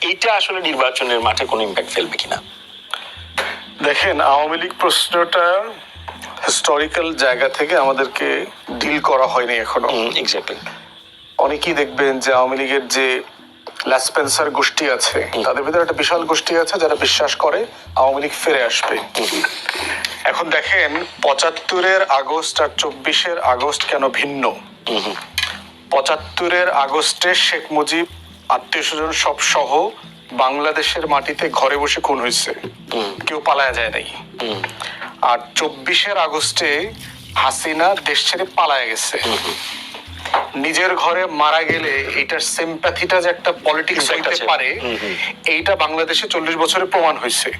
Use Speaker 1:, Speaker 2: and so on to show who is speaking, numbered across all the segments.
Speaker 1: এইটা আসলে নির্বাচনের মাঠে কোনো ইম্প্যাক্ট ফেলবে কিনা?
Speaker 2: দেখেন আওয়ামী লীগ প্রশ্নটা হিস্টোরিক্যাল জায়গা থেকে আমাদেরকে ডিল করা হয়নি এখনও।
Speaker 1: এক্স্যাক্টলি
Speaker 2: অনেকেই দেখবেন যে আওয়ামী লীগের যে ল্যাসপেন্সার গোষ্ঠী আছে তাদের ভিতরে একটা বিশাল গোষ্ঠী আছে যারা বিশ্বাস করে আওয়ামী লীগ ফিরে আসবে। এখন দেখেন পঁচাত্তরের আগস্ট আর চব্বিশের আগস্ট কেন ভিন্ন? পঁচাত্তরের আগস্টে শেখ মুজিব আত্মীয় স্বজন সব সহ বাংলাদেশের মাটিতে ঘরে বসে খুন হয়েছে। কেউ পালায়া যায় নাই। আর চব্বিশের আগস্টে হাসিনা দেশ ছেড়ে পালায় গেছে। নিজের ঘরে মারা গেলে এটার সিম্প্যাথিটা যে একটা পলিটিক্স হইতে পারে। এইটা বাংলাদেশে চল্লিশ বছরে প্রমাণ হয়েছে।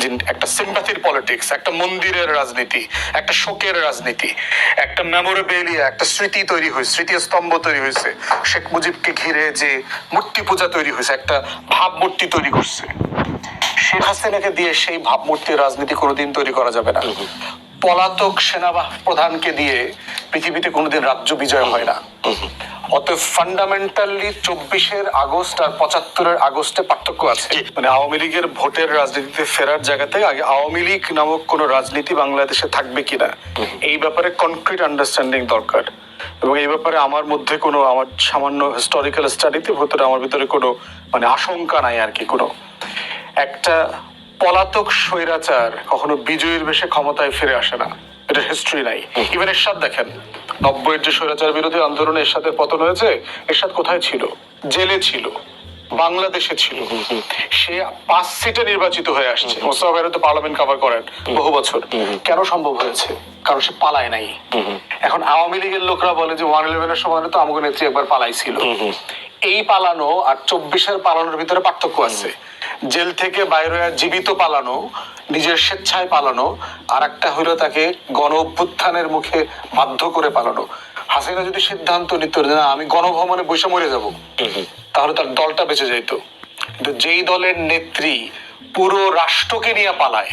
Speaker 2: যে একটা সিম্প্যাথির পলিটিক্স একটা মন্দিরের রাজনীতি একটা শোকের রাজনীতি একটা মেমোরেবেলিয়া একটা স্মৃতি তৈরি হয়েছে স্মৃতি স্তম্ভ তৈরি হয়েছে শেখ মুজিবকে ঘিরে যে মূর্তি পূজা তৈরি হয়েছে একটা ভাবমূর্তি তৈরি করছে। শেখ হাসিনাকে দিয়ে সেই ভাবমূর্তির রাজনীতি কোনোদিন তৈরি করা যাবে না। পলাতক সেনাবাহ প্রধানকে দিয়ে পৃথিবীতে কোনোদিন রাজ্য বিজয় হয় না। অতএব ফান্ডামেন্টালি চব্বিশের আগস্ট আর পঁচাত্তরের আগস্টে পার্থক্য আছে। মানে আওয়ামী লীগের ভোটের রাজনীতিতে ফেরার জায়গাতে আগে আওয়ামী লীগ নামক কোন রাজনীতি বাংলাদেশে থাকবে কিনা এই ব্যাপারে কনক্রিট আন্ডারস্ট্যান্ডিং দরকার। এবং এই ব্যাপারে আমার মধ্যে কোনো আমার সামান্য হিস্টোরিক্যাল স্টাডিতে ভেতরে আমার ভিতরে কোনো মানে আশঙ্কা নাই আর কি কোনো। একটা পলাতক স্বৈরাচার কখনো বিজয়ীর বেশে ক্ষমতায় ফিরে আসে না। এটা হিস্ট্রি নাই। ইভেন এরশাদ দেখেন নব্বইয়ের যে স্বৈরাচার বিরোধী আন্দোলনে এরশাদের পতন হয়েছে এরশাদ কোথায় ছিল? জেলে ছিল বাংলাদেশে ছিল। সে পাঁচ সিটে নির্বাচিত হয়ে আসছে। মোস্তফা তো পার্লামেন্ট কভার করেন বহু বছর। কেন সম্ভব হয়েছে? কারণ সে পালায় নাই। এখন আওয়ামী লীগের লোকরা বলে যে ওয়ান ইলেভেনের সময় তো আমাকে নেত্রী একবার পালাইছিল। এই পালানো আর চব্বিশের পালানোর ভিতরে পার্থক্য আছে। জেল থেকে বাইরে জীবিত পালানো নিজের স্বেচ্ছায় পালানো আর একটা হইল তাকে গণ অভ্যুত্থানের মুখে বাধ্য করে পালানো। হাসিনা যদি সিদ্ধান্ত নিত যে না আমি গণভবনে বসে মরে যাব তাহলে তার দলটা বেঁচে যাইতো। কিন্তু যেই দলের নেত্রী পুরো রাষ্ট্রকে নিয়ে পালায়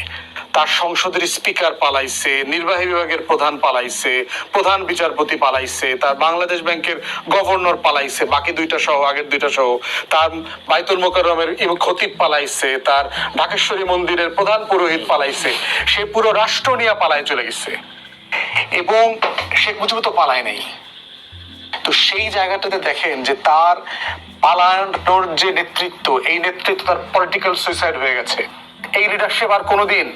Speaker 2: তার সংসদের স্পিকার পালাইছে, নির্বাহী বিভাগের প্রধান পালাইছে, প্রধান বিচারপতি পালাইছে, তার বাংলাদেশ ব্যাংকের গভর্নর পালাইছে, বাকি দুইটা সহ, আগের দুইটা সহ। তার বাইতুল মোকাররমের খতিব পালাইছে, তার ঢাকেশ্বরী মন্দিরের প্রধান পুরোহিত পালাইছে। সে পুরো রাষ্ট্র নিয়ে পালায় চলে গেছে। এবং শেখ মুজিব তো পালায় নাই। তো সেই জায়গাটাতে দেখেন যে তার পালানোর যে নেতৃত্ব, এই নেতৃত্ব তার পলিটিক্যাল সুইসাইড হয়ে গেছে। এই লিডারশিপ আর কোনোদিন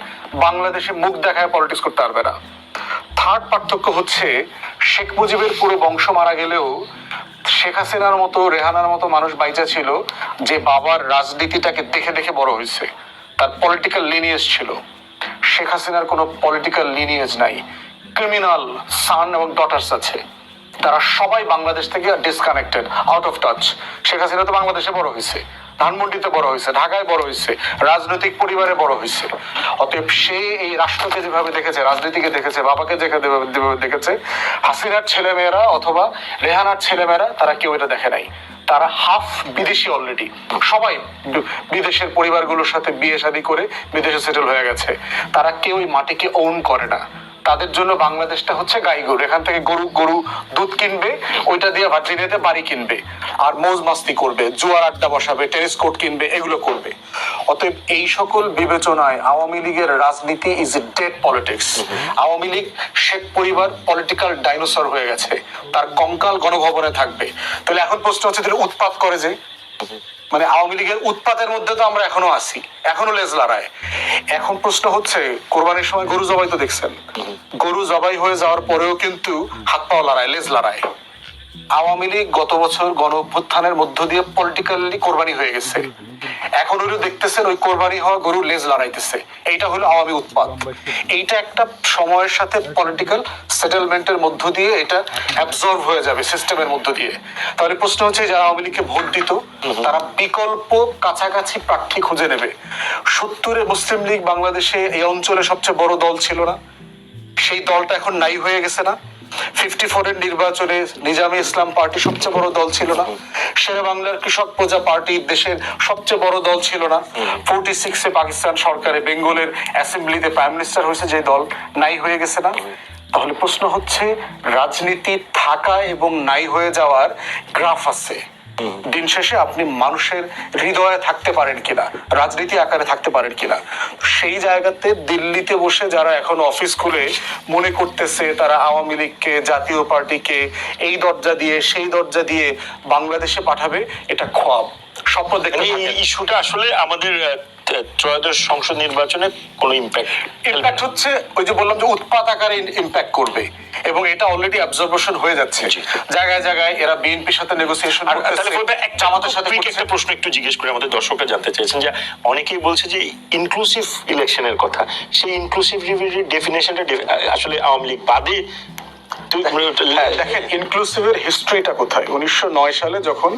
Speaker 2: বাংলাদেশে মুখ দেখায় পলিটিক্স করতে পারবে না। থার্ড পার্থক্য হচ্ছে, শেখ মুজিবের পুরো বংশ মারা গেলেও শেখ হাসিনার মতো, রেহানার মতো মানুষ বাইচা ছিল যে বাবার রাজনীতিটাকে দেখে দেখে বড় হয়েছে। তার পলিটিক্যাল লিনিয়েজ ছিল। শেখ হাসিনার কোনো পলিটিক্যাল লিনিয়েজ নাই। ক্রিমিনাল সান এবং ডটার্স আছে। তারা সবাই বাংলাদেশ থেকে disconnected out of touch Sheikh Hasina তো বাংলাদেশে বড় হয়েছে। ধানমন্ডিতে বড় হয়েছে, ঢাকায় বড় হয়েছে, রাজনৈতিক পরিবারে বড় হয়েছে। অতএব সে এই রাষ্ট্রকে যেভাবে দেখেছে, রাজনীতিকে দেখেছে, বাবাকে যেভাবে দেখেছে, হাসিনার ছেলেমেয়েরা অথবা রেহানার ছেলেমেয়েরা, তারা কেউ এটা দেখে নাই। তারা হাফ বিদেশি অলরেডি সবাই বিদেশের পরিবারগুলোর সাথে বিয়ে শাদী করে বিদেশে সেটেল হয়ে গেছে। তারা কেউ মাটিকে ওন করে না। তাদের জন্য বাংলাদেশটা হচ্ছে গাই গরু এখান থেকে গরু গরু দুধ কিনবে, ওইটা দিয়ে ভার্জিনিয়াতে বাড়ি কিনবে। আর মৌজ মাস্তি করবে, জুয়ার আড্ডা বসাবে টেনিস কোর্ট কিনবে, এগুলো করবে। অতএব এই সকল বিবেচনায় আওয়ামী লীগের রাজনীতি is a dead politics Awami League Sheikh পরিবার পলিটিক্যাল ডাইনোসর হয়ে গেছে। তার কঙ্কাল গণভবনে থাকবে। তাহলে এখন প্রশ্ন হচ্ছে, তাহলে উৎপাত করে যে? মানে আওয়ামী লীগের উৎপাতের মধ্যে তো আমরা এখনও আছি। এখনও লেজ লড়ায় এখন প্রশ্ন হচ্ছে, কোরবানির সময় গরু জবাই তো দেখছেন। গরু জবাই হয়ে যাওয়ার পরেও কিন্তু হাত পাও লড়ায়, লেজ লড়ায়। আওয়ামী লীগ গত বছর গণ অভ্যুত্থানের মধ্য দিয়ে পলিটিক্যালি কোরবানি হয়ে গেছে। এখন ওরা দেখতেছেন ওই কোরবানি হওয়া গরু লেজ লড়াইতেছে। এইটা হলো আওয়ামী উৎপাদ এইটা একটা সময়ের সাথে পলিটিক্যাল সেটেলমেন্টের মধ্য দিয়ে এটা অ্যাবজর্ভ হয়ে যাবে সিস্টেমের মধ্য দিয়ে। তাহলে প্রশ্ন হচ্ছে, যারা আওয়ামী লীগকে ভোট দিত, তারা বিকল্প কাছাকাছি প্রার্থী খুঁজে নেবে। সত্তরে মুসলিম লীগ বাংলাদেশে এই অঞ্চলে সবচেয়ে বড় দল ছিল না। সেই দলটা এখন নাই হয়ে গেছে না। ফিফটি ফোরের নির্বাচনে নিজামী ইসলাম পার্টি সবচেয়ে বড় দল ছিল না। শেরে বাংলার কৃষক প্রজা পার্টি দেশের সবচেয়ে বড় দল ছিল না। ফোরটি সিক্সে পাকিস্তান সরকারে বেঙ্গলের অ্যাসেম্বলিতে প্রাইম মিনিস্টার হয়েছে যে দল, নাই হয়ে গেছে না। তাহলে প্রশ্ন হচ্ছে, রাজনীতি থাকা এবং নাই হয়ে যাওয়ার গ্রাফ আছে। দিন শেষে আপনি মানুষের হৃদয়ে থাকতে পারেন কিনা রাজনীতি আকারে থাকতে পারেন কিনা সেই জায়গাতে দিল্লিতে বসে যারা এখন অফিস খুলে মনে করতেছে তারা আওয়ামী লীগকে জাতীয় পার্টিকে এই দরজা দিয়ে সেই দরজা দিয়ে বাংলাদেশে পাঠাবে এটা খোয়াব। স্বপ্ন দেখে
Speaker 1: মানে এই ইস্যুটা আসলে আমাদের ত্রয়োদশ সংসদ নির্বাচনে কোনো ইম্প্যাক্ট
Speaker 2: ইম্প্যাক্ট হচ্ছে ওই যে বললাম যে উৎপাত আকারে ইম্প্যাক্ট করবে এবং এটা অলরেডি অবজারভেশন হয়ে যাচ্ছে। জায়গায় জায়গায় এরা বিএনপির সাথে নেগোসিয়েশন
Speaker 1: এক
Speaker 2: জামাতের সাথে
Speaker 1: একটা প্রশ্ন একটু জিজ্ঞেস করে আমাদের দর্শকরা জানতে চেয়েছেন যে অনেকেই বলছে যে ইনক্লুসিভ ইলেকশনের কথা। সেই ইনক্লুসিভ ডেফিনেশনটা আসলে আওয়ামী লীগ বাদে
Speaker 2: দেখেন ইনক্লুসিভের হিস্ট্রিটা কোথায়? উনিশশো নয় সালে যখন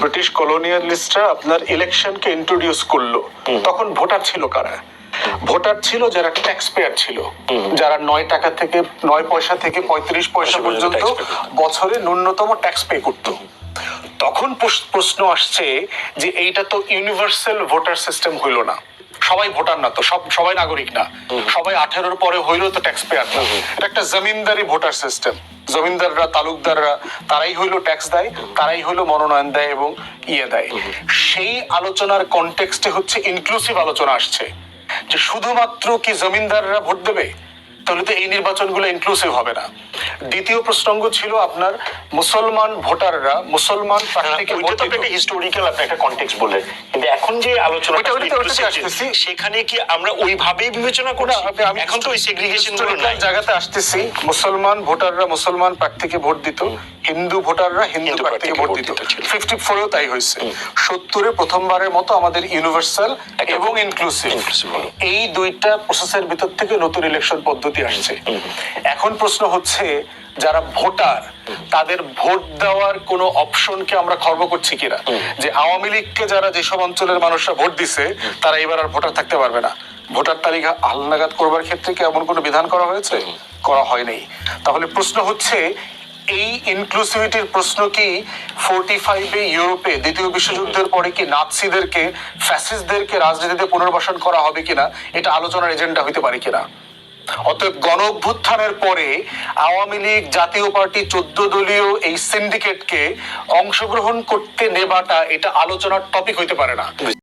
Speaker 2: ব্রিটিশ কলোনিয়ালিস্টরা আপনার ইলেকশনকে ইন্ট্রোডিউস করল তখন ভোটার ছিল কারা? ভোটার ছিল যারা ট্যাক্স পেয়ার ছিল যারা নয় টাকা থেকে নয় পয়সা থেকে পঁয়ত্রিশ পয়সা
Speaker 1: পর্যন্ত।
Speaker 2: বছরে ন্যূনতম ট্যাক্স পে করতো। তখন প্রশ্ন আসছে যে এইটা তো ইউনিভার্সাল ভোটার সিস্টেম হইল না। সবাই ভোটার না তো সব সবাই নাগরিক না। সবাই আঠেরোর পরে হইলেও তো ট্যাক্স পেয়ার না এটা একটা জমিনদারি ভোটার সিস্টেম জমিনদাররা তালুকদাররা তারাই হইল ট্যাক্স দেয় তারাই হইল মনোনয়ন দেয় এবং ইয়ে দেয়। সেই আলোচনার কনটেক্সটে হচ্ছে ইনক্লুসিভ আলোচনা আসছে। যে শুধুমাত্র কি জমিনদাররা ভোট দেবে? তাহলে তো এই নির্বাচনগুলো ইনক্লুসিভ হবে না। দ্বিতীয় প্রসঙ্গ ছিল আপনার মুসলমান ভোটাররা মুসলমান প্রার্থীকে ভোট
Speaker 1: তো একটা হিস্টোরিক্যাল আপনি একটা কনটেক্সট বললেন। কিন্তু এখন যে আলোচনা। সেখানে কি আমরা ওইভাবেই বিবেচনা
Speaker 2: আমি
Speaker 1: এখন তো ওই সেগ্রিগেশন
Speaker 2: জায়গাতে আসতেছি। মুসলমান ভোটাররা মুসলমান প্রার্থীকে ভোট দিত। হিন্দু ভোটাররা হিন্দু
Speaker 1: হিন্দু
Speaker 2: প্রার্থীকে ভোট দিত। ফিফটি ফোরেও তাই হয়েছে। সত্তরে প্রথমবারের মতো আমাদের ইউনিভার্সাল এবং ইনক্লুসিভ এই দুইটা প্রসেসের ভিতর থেকে নতুন ইলেকশন পদ্ধতি আসছে। এখন প্রশ্ন হচ্ছে যারা ভোটার তাদের ভোট দেওয়ার কোনো অপশনকে আমরা খর্ব করছি কিনা? যে আওয়ামী লীগকে যারা যেসব অঞ্চলের মানুষরা ভোট দিছে তারা এবার আর ভোটার থাকতে পারবে না। ভোটার তালিকা হালনাগাদ করবার ক্ষেত্রে কি এমন কোনো বিধান করা হয়েছে? করা হয়নি। তাহলে প্রশ্ন হচ্ছে এই ইনক্লুসিভিটির প্রশ্ন কি ফোর্টি ফাইভে ইউরোপে দ্বিতীয় বিশ্বযুদ্ধের পরে কি নাৎসিদেরকে ফ্যাসিস্টদেরকে রাজনীতিতে পুনর্বাসন করা হবে কিনা? এটা আলোচনার এজেন্ডা হইতে পারে কিনা? অতএব গণ অভ্যুত্থানের পরে আওয়ামী লীগ, জাতীয় পার্টি, চোদ্দ দলীয় এই সিন্ডিকেটকে অংশগ্রহণ করতে নেবাটা এটা আলোচনার টপিক হইতে পারে না।